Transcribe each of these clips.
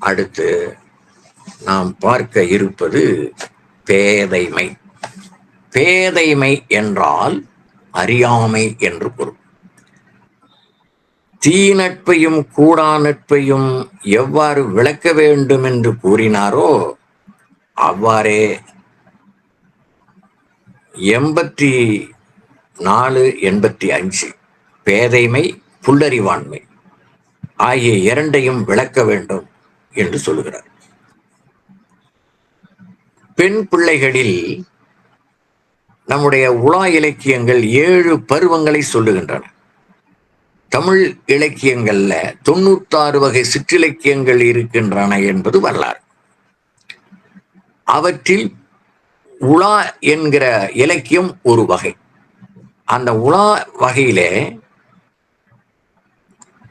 அடுத்து நாம் பார்க்க இருப்பது பேதைமை. பேதைமை என்றால் அறியாமை என்று பொருள். தீநட்பையும் கூடா நட்பையும் எவ்வாறு விளக்க வேண்டும் என்று கூறினாரோ அவ்வாறே எண்பத்தி நாலு எண்பத்தி அஞ்சு. பேதைமை புல்லறிவாண்மை ஆகிய இரண்டையும் விளக்க வேண்டும். என்று சொல்லுகிறார். பெண் பிள்ளைகளில் நம்முடைய உலா இலக்கியங்கள் ஏழு பருவங்களை சொல்லுகின்றன. தமிழ் இலக்கியங்கள்ல தொண்ணூத்தாறு வகை சிற்றிலக்கியங்கள் இருக்கின்றன என்பது வரலாறு. அவற்றில் உலா என்கிற இலக்கியம் ஒரு வகை. அந்த உலா வகையிலே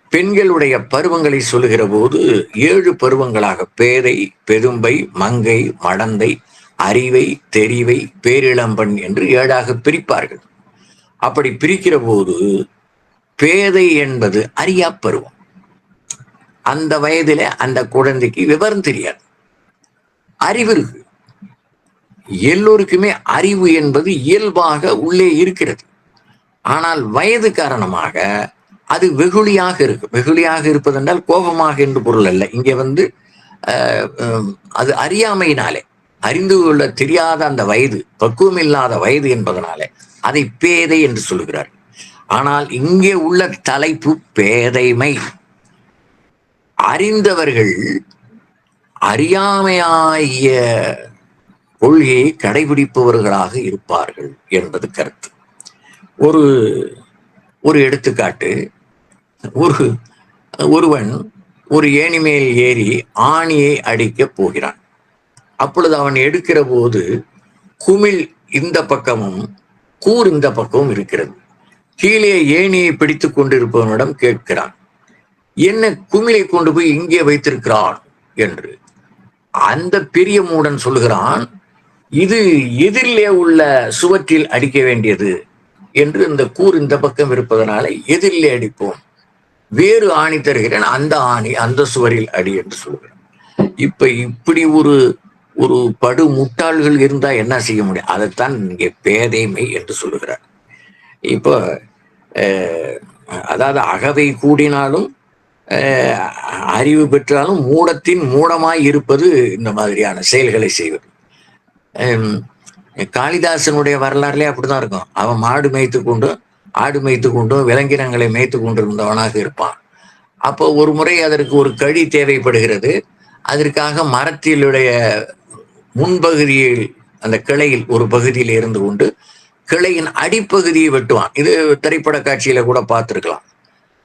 பெண்களுடைய பருவங்களை சொல்லுகிற போது ஏழு பருவங்களாக பேதை பெரும்பை மங்கை மடந்தை அறிவை தெரிவை பேரிளம்பன் என்று ஏழாக பிரிப்பார்கள். அப்படி பிரிக்கிற போது பேதை என்பது அறியா பருவம். அந்த வயதில அந்த குழந்தைக்கு விவரம் தெரியாது. அறிவு இருக்கு. எல்லோருக்குமே அறிவு என்பது இயல்பாக உள்ளே இருக்கிறது. ஆனால் வயது காரணமாக அது வெகுளியாக இருக்கு. வெகுளியாக இருப்பது என்றால் கோபமாக என்று பொருள் அல்ல. இங்கே வந்து உம், அது அறியாமையினாலே அறிந்து கொள்ள தெரியாத அந்த வயது பக்குவம் இல்லாத வயது என்பதனாலே அதை பேதை என்று சொல்கிறார் ஆனால் இங்கே உள்ள தலைப்பு பேதைமை. அறிந்தவர்கள் அறியாமையாகிய கொள்கையை கடைபிடிப்பவர்களாக இருப்பார்கள் என்பது கருத்து. ஒரு ஒரு எடுத்துக்காட்டு ஒரு ஒருவன் ஒரு ஏணி மேல் ஏறி ஆணியை அடிக்கப் போகிறான். அப்பொழுது அவன் எடுக்கிற போது குமிழ் இந்த பக்கமும் கூர் இந்த பக்கமும் இருக்கிறது. கீழே ஏணியை பிடித்துக் கொண்டிருப்பவனிடம் கேட்கிறான் என்ன குமிழை கொண்டு போய் இங்கே வைத்திருக்கிறான் என்று. அந்த பெரிய மூடன் சொல்லுகிறான் இது எதிரிலே உள்ள சுவற்றில் அடிக்க வேண்டியது என்று இந்த கூர் இந்த பக்கம் இருப்பதனால எதிரிலே அடிப்போம். வேறு ஆணி தருகிறேன் அந்த ஆணி அந்த சுவரில் அடி என்று சொல்கிறேன். இப்ப இப்படி ஒரு ஒரு படு முட்டாள்கள் இருந்தா என்ன செய்ய முடியும்? அதைத்தான் இங்கே பேதைமை என்று சொல்லுகிறார் இப்போ அதாவது அகவை கூடினாலும் அறிவு பெற்றாலும் மூடத்தின் மூடமாய் இருப்பது இந்த மாதிரியான செயல்களை செய்வது. ஹம், காளிதாசனுடைய வரலாறுலேயே அப்படிதான் இருக்கும். அவன் மாடு மேய்த்து கொண்டும் ஆடு மேய்த்து கொண்டும் விலங்கினங்களை மேய்த்து கொண்டிருந்தவனாக இருப்பான். அப்போ ஒரு முறை அதற்கு ஒரு கழி தேவைப்படுகிறது. அதற்காக மரத்திலுடைய முன்பகுதியில் அந்த கிளையில் ஒரு பகுதியில் இருந்து கொண்டு கிளையின் அடிப்பகுதியை வெட்டுவான். இது திரைப்பட காட்சியில கூட பார்த்துருக்கலாம்.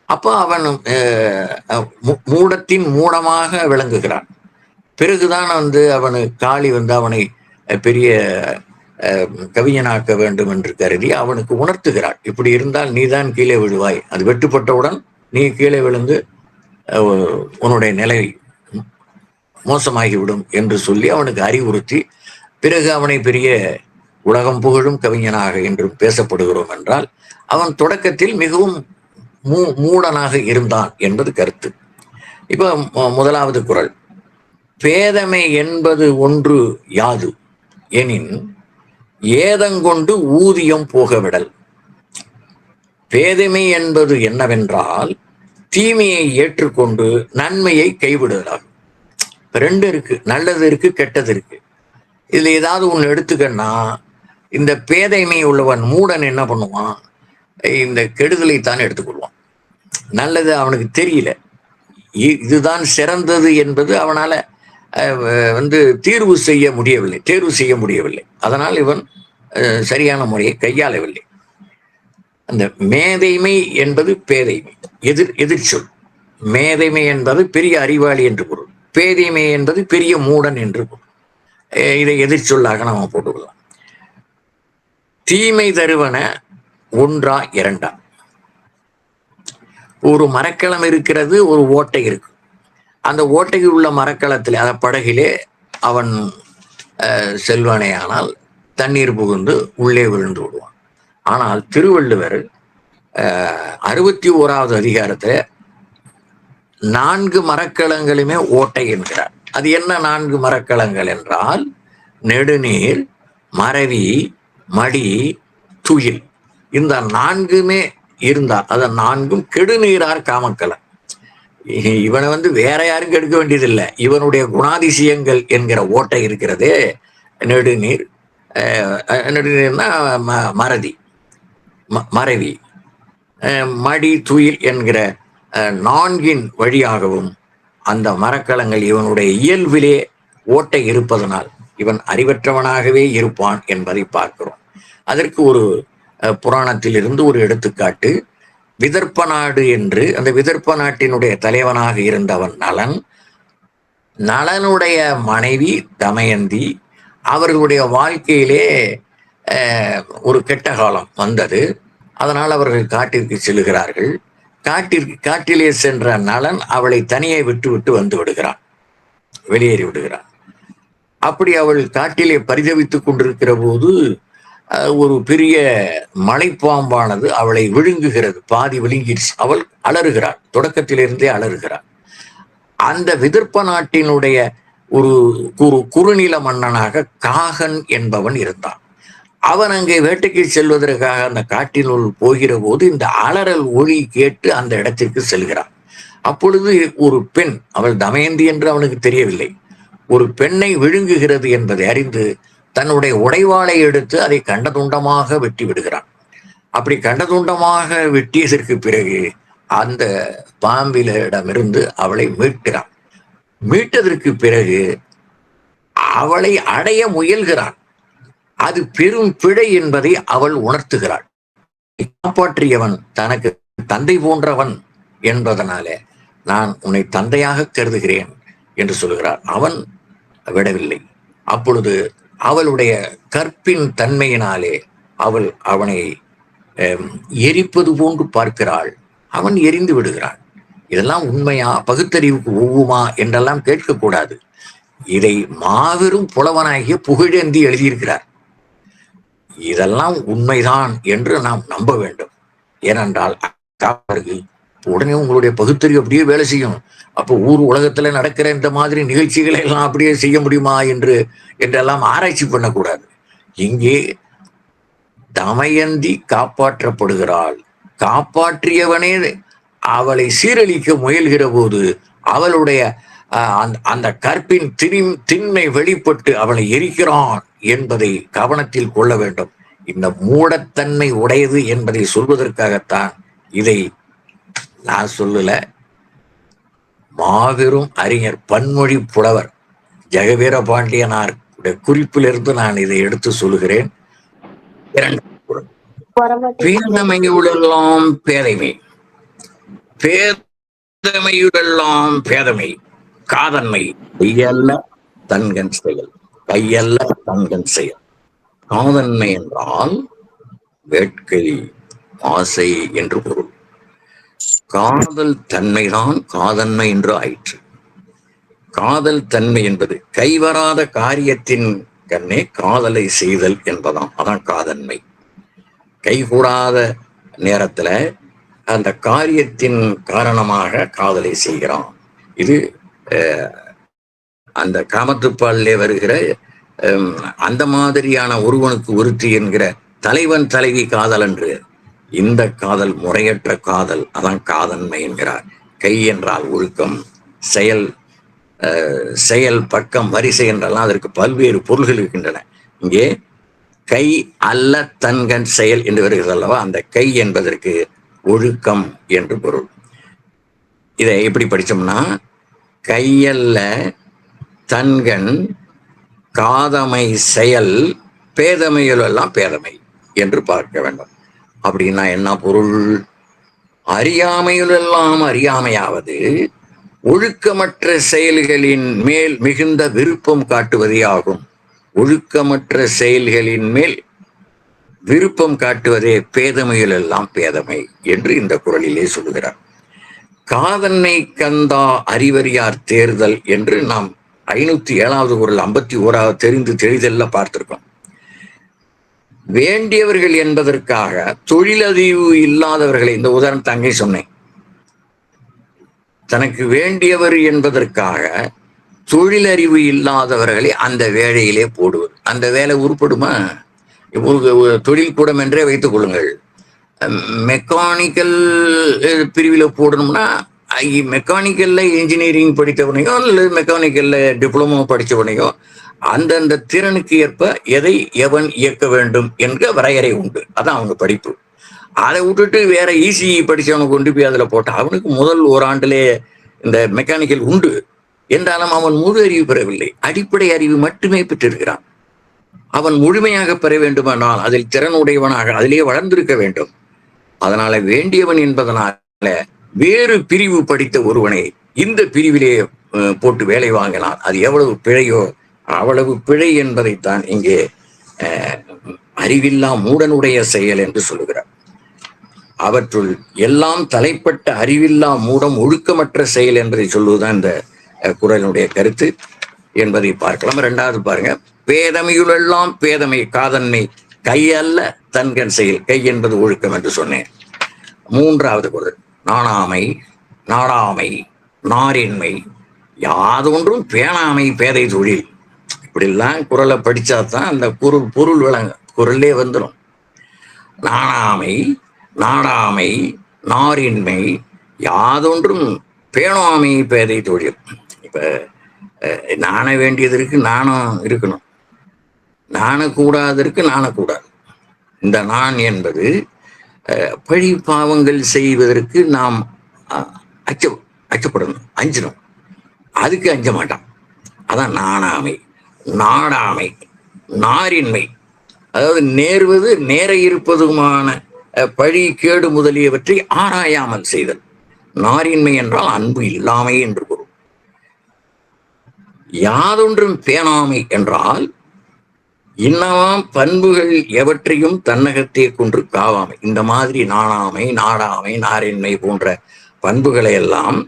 அப்போ அவன் மூடத்தின் மூடமாக விளங்குகிறான். பிறகுதான் வந்து அவனு காளி வந்து அவனை பெரிய கவிஞனாக்க வேண்டும் என்று கருதி அவனுக்கு உணர்த்துகிறாள். இப்படி இருந்தால் நீதான் கீழே விழுவாய். அது வெட்டுப்பட்டவுடன் நீ கீழே விழுந்து உன்னுடைய நிலை மோசமாகிவிடும் என்று சொல்லி அவனுக்கு அறிவுறுத்தி பிறகு அவனை பெரிய உலகம் புகழும் கவிஞனாக என்றும் பேசப்படுகிறோம் என்றால் அவன் தொடக்கத்தில் மிகவும் மூ மூடனாக இருந்தான் என்பது கருத்து. இப்போ முதலாவது குரல். பேதமை என்பது ஒன்று யாது? எனின் ஏதங்கொண்டு ஊதியம் போகவிடல். பேதமை என்பது என்னவென்றால் தீமையை ஏற்றுக்கொண்டு நன்மையை கைவிடுதலாகும் ரெண்டு இருக்கு நல்லது இருக்கு கெட்டது இருக்கு. இதுல ஏதாவது ஒண்ணு எடுத்துக்கன்னா இந்த பேதைமை உள்ளவன் மூடன் என்ன பண்ணுவான்? இந்த கெடுதலை தான் எடுத்துக்கொள்வான். நல்லது அவனுக்கு தெரியல. இதுதான் சிறந்தது என்பது அவனால அஹ், வந்து தீர்வு செய்ய முடியவில்லை தேர்வு செய்ய முடியவில்லை. அதனால் இவன் சரியான முறையை கையாளவில்லை. அந்த மேதைமை என்பது பேதைமை. எதிர் எதிர்ச்சொல் மேதைமை என்பது பெரிய அறிவாளி என்று பொருள். பேதைமை என்பது பெரிய மூடன் என்று பொருள். இதை எதிர்ச்சொல்லாக நாம போட்டுக்கலாம். தீமை தருவன ஒன்றா இரண்டா? ஒரு மரக்கலம் இருக்கிறது ஒரு ஓட்டை இருக்கு. அந்த ஓட்டையில் உள்ள மரக்கலத்தில் அந்த படகிலே அவன் அஹ், செல்வானேயானால் தண்ணீர் புகுந்து உள்ளே விழுந்து விடுவான். ஆனால் திருவள்ளுவர் அறுபத்தி ஓராவது அதிகாரத்தில் நான்கு மரக்கலங்களுமே ஓட்டை என்கிறார். அது என்ன நான்கு மரக்கலங்கள் என்றால் நெடுநீர் மறவி மடி துயில். இந்த நான்குமே இருந்தால் அதை நான்கும் கெடுநீரார் காமக்கலம் இவனை வந்து வேற யாரும் கெடுக்க வேண்டியதில்லை. இவனுடைய குணாதிசயங்கள் என்கிற ஓட்டை இருக்கிறதே நெடுநீர் நெடுநீர்னா மறதி. மறவி. மடி துயில் என்கிற நான்கின் வழியாகவும் அந்த மரக்கலங்கள் இவனுடைய இயல்பிலே ஓட்டை இருப்பதனால் இவன் அறிவற்றவனாகவே இருப்பான் என்பதை பார்க்கிறோம். அதற்கு ஒரு புராணத்தில் இருந்து ஒரு எடுத்துக்காட்டு விதர்ப்ப நாடு என்று அந்த விதர்ப்ப நாட்டினுடைய தலைவனாக இருந்தவன் நலன் நலனுடைய மனைவி தமயந்தி அவர்களுடைய வாழ்க்கையிலே ஒரு கெட்ட காலம் வந்தது. அதனால் அவர்கள் காட்டிற்கு செல்கிறார்கள் காட்டிற்கு காட்டிலே சென்ற நலன் அவளை தனியே விட்டு விட்டு வந்து விடுகிறான். வெளியேறி விடுகிறான். அப்படி அவள் காட்டிலே பரிதவித்துக் கொண்டிருக்கிற போது ஒரு பெரிய மலைப்பாம்பானது அவளை விழுங்குகிறது. பாதி விழுங்கிடுச்சு. அவள் அலறுகிறாள். தொடக்கத்திலிருந்தே அலறுகிறாள். அந்த விதர்ப்ப நாட்டினுடைய ஒரு குறு குறுநில மன்னனாக காகன் என்பவன் இருந்தான். அவன் அங்கே வேட்டைக்கு செல்வதற்காக அந்த காட்டினுள் போகிற போது இந்த அலறல் ஒளி கேட்டு அந்த இடத்திற்கு செல்கிறான். அப்பொழுது ஒரு பெண் அவள் தமயந்தி என்று அவனுக்கு தெரியவில்லை ஒரு பெண்ணை விழுங்குகிறது என்பதை அறிந்து தன்னுடைய உடைவாளை எடுத்து அதை கண்டதுண்டமாக வெட்டி விடுகிறான். அப்படி கண்டதுண்டமாக வெட்டியதற்கு பிறகு அந்த பாம்பிலிடமிருந்து அவளை மீட்கிறான். மீட்டதற்கு பிறகு அவளை அடைய முயல்கிறான். அது பெரும் பிழை என்பதை அவள் உணர்த்துகிறாள். காப்பாற்றியவன் தனக்கு தந்தை போன்றவன் என்பதனாலே நான் உன்னை தந்தையாக கருதுகிறேன் என்று சொல்கிறார். அவன் விடவில்லை. அப்பொழுது அவளுடைய கற்பின் தன்மையினாலே அவள் அவனை எரிப்பது போன்று பார்க்கிறாள். அவன் எரிந்து விடுகிறான். இதெல்லாம் உண்மையா? பகுத்தறிவுக்கு ஒவ்வுமா என்றெல்லாம் கேட்கக்கூடாது. இதை மாபெரும் புலவனாகிய புகழேந்தி எழுதியிருக்கிறார். இதெல்லாம் உண்மைதான் என்று நாம் நம்ப வேண்டும். ஏனென்றால் உடனே உங்களுடைய பகுத்தறிவு அப்படியே வேலை செய்யும். அப்போ ஊர் உலகத்துல நடக்கிற இந்த மாதிரி நிகழ்ச்சிகளை எல்லாம் அப்படியே செய்ய முடியுமா என்று என்றெல்லாம் ஆராய்ச்சி பண்ணக்கூடாது. இங்கே தமயந்தி காப்பாற்றப்படுகிறாள். காப்பாற்றியவனே அவளை சீரழிக்க முயல்கிற போது அவளுடைய அந்த கற்பின் திரிம் திண்மை வெளிப்பட்டு அவளை எரிக்கிறான் என்பதை கவனத்தில் கொள்ள வேண்டும். இந்த மூடத்தன்மை உடையது என்பதை சொல்வதற்காகத்தான் இதை நான் சொல்லல. மாபெரும் அறிஞர் பன்மொழி புலவர் ஜெகவீர பாண்டியனார் குறிப்பிலிருந்து நான் இதை எடுத்து சொல்லுகிறேன். பேதமையுடெல்லாம் பேதைமை. பேதமையுடெல்லாம் பேதமை காதன்மை. கையல்ல தன்கன் செயல் கையல்ல தன்கன் செயல். காதன்மை என்றால் வேட்கை ஆசை என்று பொருள். காதல் தன்மைதான் காதன்மை என்று ஆயிற்று. காதல் தன்மை என்பது கைவராத காரியத்தின் கண்ணே காதலை செய்தல் என்பதாம். அதான் காதன்மை. கைகூடாத நேரத்துல அந்த காரியத்தின் காரணமாக காதலை செய்கிறான். இது அந்த காமத்துப்பாலிலே வருகிற அந்த மாதிரியான ஒருவனுக்கு ஒருத்தி என்கிற தலைவன் தலைவி காதல் என்று இந்த காதல் முறையற்ற காதல் அதான் காதன்மை என்கிறார். கை என்றால் ஒழுக்கம் செயல் செயல் பக்கம் வரிசை என்றெல்லாம் அதற்கு பல்வேறு பொருள்கள் இருக்கின்றன. இங்கே கை அல்ல தன்கண் செயல் என்று வருகிறது அல்லவா? அந்த கை என்பதற்கு ஒழுக்கம் என்று பொருள். இதை எப்படி படித்தோம்னா கையல்ல தன்கண் காதமை செயல் பேதமையிலெல்லாம் பேதமை என்று பார்க்க வேண்டும். அப்படின்னா என்ன பொருள்? அறியாமையிலெல்லாம் அறியாமையாவது ஒழுக்கமற்ற செயல்களின் மேல் மிகுந்த விருப்பம் காட்டுவதே ஆகும். ஒழுக்கமற்ற செயல்களின் மேல் விருப்பம் காட்டுவதே பேதமையிலெல்லாம் பேதமை என்று இந்த குரலிலே சொல்கிறார் காதன்னை கந்தா அறிவறியார் தேர்தல் என்று நாம் ஐநூத்தி ஏழாவது குரல் ஐம்பத்தி ஓராவது தெரிந்து தெளிதல்ல பார்த்திருக்கோம். வேண்டியவர்கள் என்பதற்காக தொழிலதிவு இல்லாதவர்களை இந்த உதாரணம் தங்கை சொன்னேன். தனக்கு வேண்டியவர் என்பதற்காக தொழிலறிவு இல்லாதவர்களை அந்த வேலையிலே போடுவது. அந்த வேலை உருப்படுமா? ஒரு தொழில் கூடம் என்றே வைத்துக் கொள்ளுங்கள். மெக்கானிக்கல் பிரிவில் போடணும்னா மெக்கானிக்கல்ல இன்ஜினியரிங் படித்தவனையோ அல்லது மெக்கானிக்கல்ல டிப்ளமோ படித்தவனையோ அந்தந்த திறனுக்கு ஏற்ப எதை எவன் இயக்க வேண்டும் என்ற வரையறை உண்டு. அதான் அவங்க படிப்பு. அதை விட்டுட்டு வேற ஈஸி படித்தவனை கொண்டு போய் அதில் போட்டால் அவனுக்கு முதல் ஓராண்டிலே இந்த மெக்கானிக்கல் உண்டு. என்றாலும் அவன் முழு அறிவு பெறவில்லை. அடிப்படை அறிவு மட்டுமே பெற்றிருக்கிறான். அவன் முழுமையாக பெற வேண்டுமானால் அதில் திறனுடையவனாக அதிலேயே வளர்ந்திருக்க வேண்டும். அதனால வேண்டியவன் என்பதனால வேறு பிரிவு படித்த ஒருவனை இந்த பிரிவிலே போட்டு வேலை வாங்கினால் அது எவ்வளவு பிழையோ அவ்வளவு பிழை என்பதைத்தான் இங்கே அஹ், அறிவில்லா மூடனுடைய செயல் என்று சொல்லுகிறார். அவற்றுள் எல்லாம் தலைப்பட்ட அறிவில்லா மூடம் ஒழுக்கமற்ற செயல் என்பதை சொல்லுவதுதான் இந்த குரலினுடைய கருத்து என்பதை பார்க்கலாம். இரண்டாவது பாருங்க. பேதமையுளெல்லாம் பேதமை காதன்மை. கையல்ல தன்கண் செயல். கை என்பது ஒழுக்கம் என்று சொன்னேன். மூன்றாவது குரல். நாணாமை நாடாமை நாரின்மை. யாதொன்றும் பேணாமை பேதை தொழில். இப்படிலாம் குரலை படிச்சா தான் அந்த குரல் பொருள் விளங்க குரல்லே வந்துடும் நாணாமை நாடாமை நாரின்மை. யாதொன்றும் பேணாமை பேதை தொழில். இப்ப அஹ், நாண வேண்டியதற்கு நாணம் இருக்கணும். நாணக்கூடாதற்கு நாணக்கூடாது. இந்த நான் என்பது அஹ், பழி பாவங்கள் செய்வதற்கு நாம் அச்ச அச்சப்படணும் அஞ்சணும் அதுக்கு அஞ்ச மாட்டான் அதான் நாணாமை நாடாமை நாரின்மை. அதாவது நேர்வது நேர இருப்பதுமான பழி கேடு முதலியவற்றை ஆராயாமல் செய்தல். நாரின்மை என்றால் அன்பு இல்லாமை என்று பொருள். யாதொன்றும் பேணாமை என்றால் இன்னமாம் பண்புகள் எவற்றையும் தன்னகத்தே கொன்று காவாமை. இந்த மாதிரி நாணாமை நாடாமை நாரின்மை போன்ற பண்புகளை எல்லாம்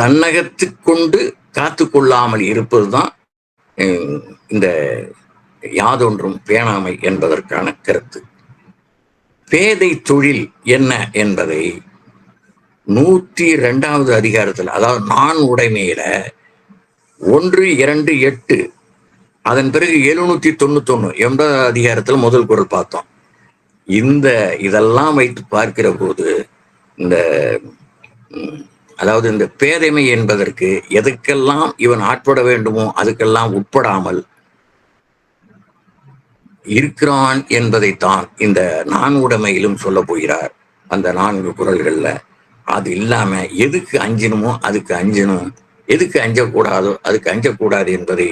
தன்னகத்து கொண்டு காத்து கொள்ளாமல் இருப்பதுதான் இந்த யாதொன்றும் பேணாமை என்பதற்கான கருத்து. பேதை தொழில் என்ன என்பதை நூத்தி இரண்டாவது அதிகாரத்தில் அதாவது நான் உடைமையில ஒன்று இரண்டு எட்டு அதன் பிறகு எழுநூத்தி தொண்ணூத்தி ஒண்ணு எண்பதாவது அதிகாரத்துல முதல் குரல் பார்த்தோம். இந்த இதெல்லாம் வைத்து பார்க்கிற போது இந்த அதாவது இந்த பேதைமை என்பதற்கு எதுக்கெல்லாம் இவன் ஆட்பட வேண்டுமோ அதுக்கெல்லாம் உட்படாமல் இருக்கிறான் என்பதைத்தான் இந்த நான் உடைமையிலும் சொல்ல போகிறார். அந்த நான்கு குரல்கள்ல அது இல்லாம எதுக்கு அஞ்சணுமோ அதுக்கு அஞ்சணும் எதுக்கு அஞ்சக்கூடாதோ அதுக்கு அஞ்சக்கூடாது என்பதை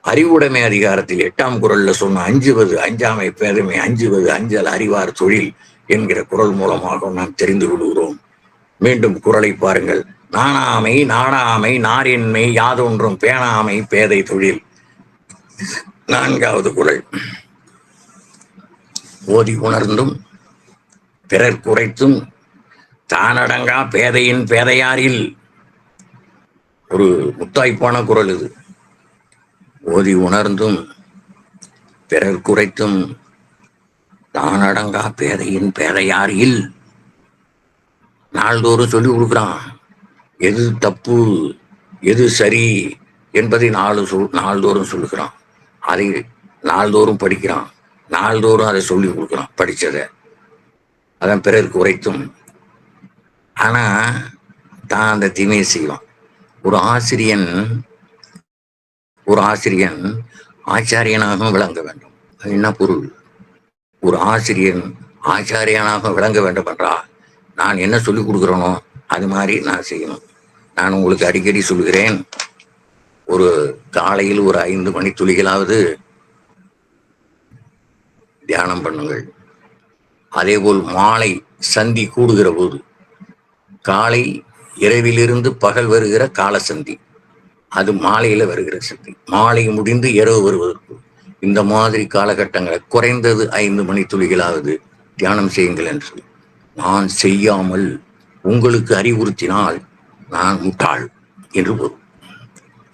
அறிவுடைமை அதிகாரத்தில் எட்டாம் குரல்ல சொன்ன அஞ்சுவது அஞ்சாமை பேதமை அஞ்சுவது அஞ்சல் அறிவார் தொழில் என்கிற குரல் மூலமாக நாம் தெரிந்து கொள்கிறோம். மீண்டும் குரலை பாருங்கள். நாணாமை நாடாமை நாரின்மை யாதொன்றும் பேணாமை பேதை தொழில். நான்காவது குரல். ஓதி உணர்ந்தும் பிறர் குறைத்தும் தானடங்கா பேதையின் பேதையாரில். ஒரு முத்தாய்ப்பான குரல் இது. ஓதி உணர்ந்தும் பிறர் குறைத்தும் தானடங்கா பேதையின் பேதையாரில் நாள்தோறும் சொல்லி கொடுக்குறான். எது தப்பு எது சரி என்பதை நாலு சொல் நாள்தோறும் சொல்லுகிறான். அதை நாள்தோறும் படிக்கிறான். நாள்தோறும் அதை சொல்லி கொடுக்குறான் படிச்சதை. அதான் பிறருக்கு உரைத்தும் ஆனா தான் அந்த தீமையை செய்வான். ஒரு ஆசிரியன் ஒரு ஆசிரியன் ஆச்சாரியனாக விளங்க வேண்டும். என்ன பொருள்? ஒரு ஆசிரியன் ஆச்சாரியனாக விளங்க வேண்டும் என்றால் நான் என்ன சொல்லிக் கொடுக்குறேனோ அது மாதிரி நான் செய்யணும். நான் உங்களுக்கு அடிக்கடி சொல்கிறேன் ஒரு காலையில் ஒரு ஐந்து மணி துளிகளாவது தியானம் பண்ணுங்கள். அதேபோல் மாலை சந்தி கூடுகிற போது காலை இரவிலிருந்து பகல் வருகிற கால சந்தி அது மாலையில வருகிற சக்தி. மாலை முடிந்து இரவு வருவதற்கு. இந்த மாதிரி காலகட்டங்களை குறைந்தது ஐந்து மணி துளிகளாவது தியானம் செய்யுங்கள் என்று நான் செய்யாமல் உங்களுக்கு அறிவுறுத்தினால் நான் முட்டாள் என்று பொருள்.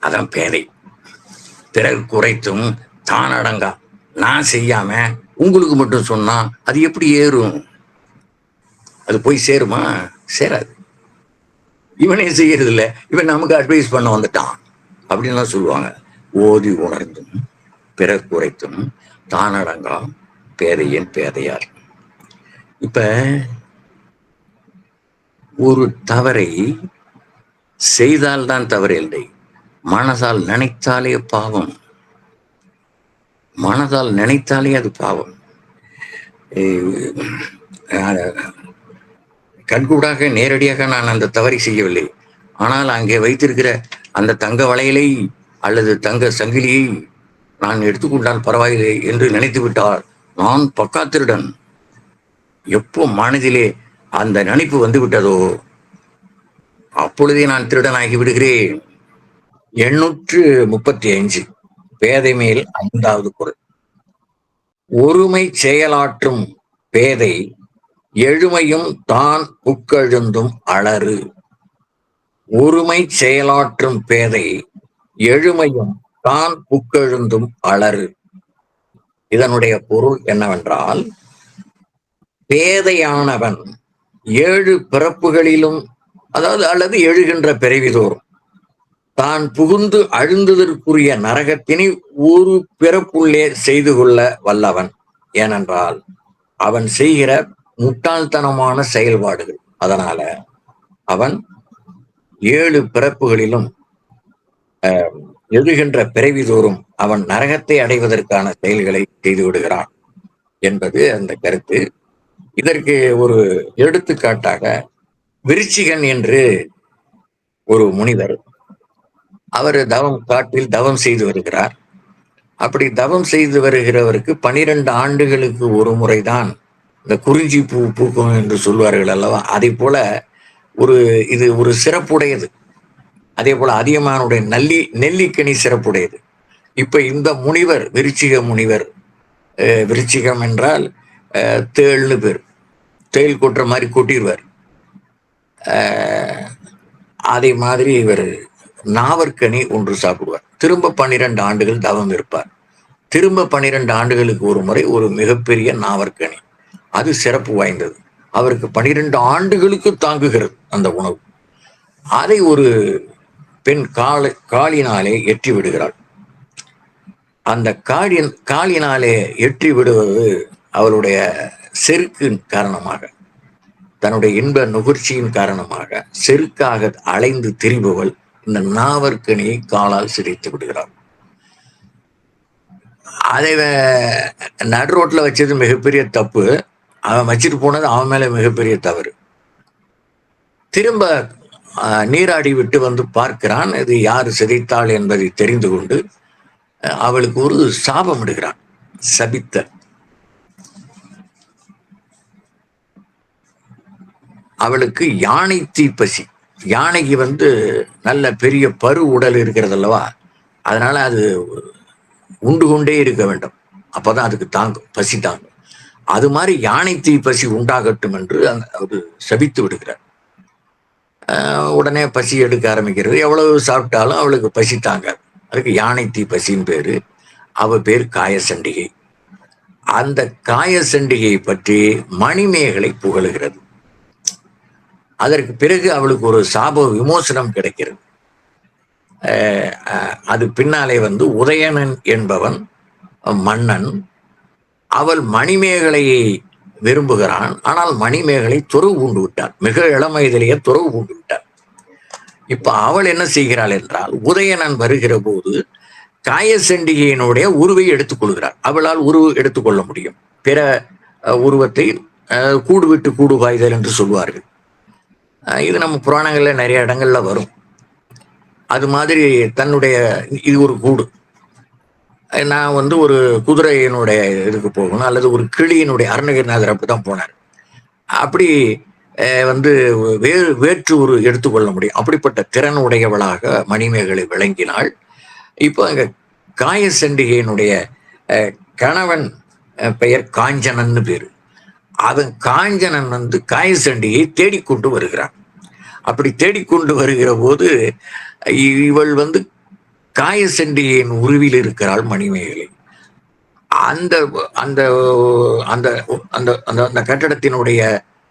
அதான் பேதை. பிறகு குறைத்தும் தான் அடங்கா நான் செய்யாம உங்களுக்கு மட்டும் சொன்னா அது எப்படி ஏறும்? அது போய் சேருமா? சேராது. இவனே செய்யறது இல்ல இவன் நமக்கு அட்வைஸ் பண்ண வந்துட்டான். அப்படின்லாம் சொல்லுவாங்க. ஓதி உணர்ந்தும் பிறர் குறைத்தும் தானடங்கா பேதையின் பேதையார். இப்ப ஒரு தவறை செய்தால்தான் தவறு இல்லை. மனதால் நினைத்தாலே பாவம். மனதால் நினைத்தாலே அது பாவம். கண்கூடாக நேரடியாக நான் அந்த தவறை செய்யவில்லை. ஆனால் அங்கே வைத்திருக்கிற அந்த தங்க வளையலை அல்லது தங்க சங்கிலியை நான் எடுத்துக்கொண்டால் பரவாயில்லை என்று நினைத்து விட்டால் நான் பக்காத்திருடன். எப்போ மனதிலே அந்த நினைப்பு வந்து விட்டதோ அப்பொழுதே நான் திருடனாகி விடுகிறேன். எண்ணூற்று முப்பத்தி அஞ்சு பேதை மேல் ஐந்தாவது குரல். ஒருமை செயலாற்றும் பேதை எழுமையும் தான் புக்கெழுந்தும் அலறு. ஒருமை செயலாற்றும் பேதை எழுமையும் தான் புக்கெழுந்தும் அலறு. இதனுடைய பொருள் என்னவென்றால் பேதையானவன் ஏழு பிறப்புகளிலும் அதாவது அல்லது எழுகின்ற பிறவிதோறும் தான் புகுந்து அழுந்ததற்குரிய நரகத்தினை ஒரு பிறப்புள்ளே செய்து கொள்ள வல்லவன். ஏனென்றால் அவன் செய்கிற முட்டாள்தனமான செயல்பாடுகள். அதனால அவன் ஏழு பிறப்புகளிலும் எழுகின்ற பிறவிதோறும் அவன் நரகத்தை அடைவதற்கான செயல்களை செய்து விடுகிறான் என்பது அந்த கருத்து. இதற்கு ஒரு எடுத்துக்காட்டாக விருச்சிகன் என்று ஒரு முனிவர் அவர் தவம் காட்டில் தவம் செய்து வருகிறார். அப்படி தவம் செய்து வருகிறவருக்கு பனிரெண்டு ஆண்டுகளுக்கு ஒரு முறைதான் இந்த குறிஞ்சி பூ பூக்கும் என்று சொல்வார்கள் அல்லவா? அதை போல ஒரு இது ஒரு சிறப்புடையது. அதே போல அதியமானுடைய நல்லி நெல்லிக்கனி சிறப்புடையது. இப்ப இந்த முனிவர் விருச்சிக முனிவர் விருச்சிகம் என்றால் தேள்னு பேர். தேள் கொட்டுற மாதிரி கொட்டிடுவார் அதே மாதிரி இவர் நாவற்கனி ஒன்று சாப்பிடுவார். திரும்ப பன்னிரண்டு ஆண்டுகள் தவம் இருப்பார். திரும்ப பன்னிரண்டு ஆண்டுகளுக்கு ஒரு முறை ஒரு மிகப்பெரிய நாவற்கனி. அது சிறப்பு வாய்ந்தது. அவருக்கு பனிரெண்டு ஆண்டுகளுக்கு தாங்குகிறது அந்த உணவு. அதை ஒரு பெண் கால காலினாலே எற்றி விடுகிறாள். அந்த காலின் காலினாலே எற்றி விடுவது அவளுடைய செருக்கின் காரணமாக தன்னுடைய இன்ப நுகர்ச்சியின் காரணமாக செருக்காக அலைந்து திரிபவள் இந்த நாவற்கனியை காலால் சிரித்து விடுகிறாள். அதை நடு ரோட்ல வச்சது மிகப்பெரிய தப்பு. அவன் வச்சுட்டு போனது அவன் மேல மிகப்பெரிய தவறு. திரும்ப நீராடி விட்டு வந்து பார்க்கிறான். இது யார் சிதைத்தாள் என்பதை தெரிந்து கொண்டு அவளுக்கு ஒரு சாபம் இடுகிறான் சபித்த. அவளுக்கு யானை தீப்பசி யானைக்கு வந்து நல்ல பெரிய பரு உடல் இருக்கிறது அல்லவா? அதனால அது உண்டு கொண்டே இருக்க வேண்டும். அப்பதான் அதுக்கு தாங்கும் பசி தாங்கும். அது மாதிரி யானை தீ பசி உண்டாகட்டும் என்று அவர் சபித்து விடுகிறார். உடனே பசி எடுக்க ஆரம்பிக்கிறது. எவ்வளவு சாப்பிட்டாலும் அவளுக்கு பசி தாங்க அதுக்கு யானை தீ பசின்னு பேரு. அவ பேர் காயசண்டிகை அந்த காயசண்டிகையை பற்றி மணிமேகலை புகழுகிறது. அதற்கு பிறகு அவளுக்கு ஒரு சாப விமோசனம் கிடைக்கிறது. அது பின்னாலே வந்து உதயணன் என்பவன் மன்னன் அவள் மணிமேகலையை விரும்புகிறான். ஆனால் மணிமேகலை துறவு பூண்டு விட்டார் மிக இளம் வயதிலேயே துறவு பூண்டு விட்டார் இப்ப அவள் என்ன செய்கிறாள் என்றால் உதயணன் வருகிற போது காயசண்டிகையினுடைய உருவை எடுத்துக்கொள்கிறார் அவளால் உருவு எடுத்துக்கொள்ள முடியும். பிற உருவத்தை கூடு விட்டு கூடு பாய்தல் என்று சொல்வார்கள். இது நம்ம புராணங்களில் நிறைய இடங்கள்ல வரும். அது மாதிரி தன்னுடைய இது ஒரு கூடு. நான் வந்து ஒரு குதிரையினுடைய இதுக்கு போகணும் அல்லது ஒரு கிளியினுடைய அருணகிரிநாதர் அப்படிதான் போனார். அப்படி வந்து வே வேற்று ஒரு எடுத்துக்கொள்ள முடியும். அப்படிப்பட்ட திறன் உடையவளாக மணிமேகலை விளங்கினாள். இப்போ அங்க காயசண்டிகையினுடைய கணவன் பெயர் காஞ்சனன்னு பேர். அதன் காஞ்சனன் வந்து காயசண்டியை தேடிக்கொண்டு வருகிறான். அப்படி தேடிக்கொண்டு வருகிற போது இவள் வந்து காயசண்டியின் உருவில் இருக்கிறாள் மணிமேகலை. அந்த அந்த அந்த அந்த அந்த அந்த கட்டடத்தினுடைய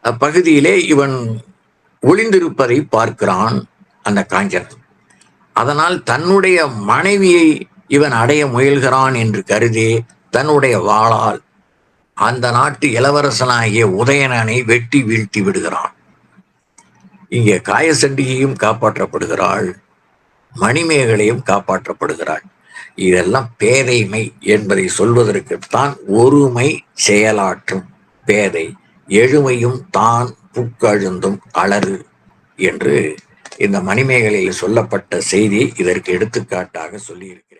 பகுதியிலே இவன் ஒளிந்திருப்பதை பார்க்கிறான் அந்த காஞ்சன். அதனால் தன்னுடைய மனைவியை இவன் அடைய முயல்கிறான் என்று கருதி தன்னுடைய வாளால் அந்த நாட்டு இளவரசனாகிய உதயணனை வெட்டி வீழ்த்தி விடுகிறான். இங்கே காயசண்டியையும் காப்பாற்றப்படுகிறாள் மணிமேகலையும் காப்பாற்றப்படுகிறாள். இதெல்லாம் பேதைமை என்பதை சொல்வதற்குத்தான் ஒருமை செயலாற்றும் பேதை. எழுமையும் தான் புக்கழுந்தும் அலறு என்று இந்த மணிமேகலையில் சொல்லப்பட்ட செய்தி இதற்கு எடுத்துக்காட்டாக சொல்லியிருக்கிறார்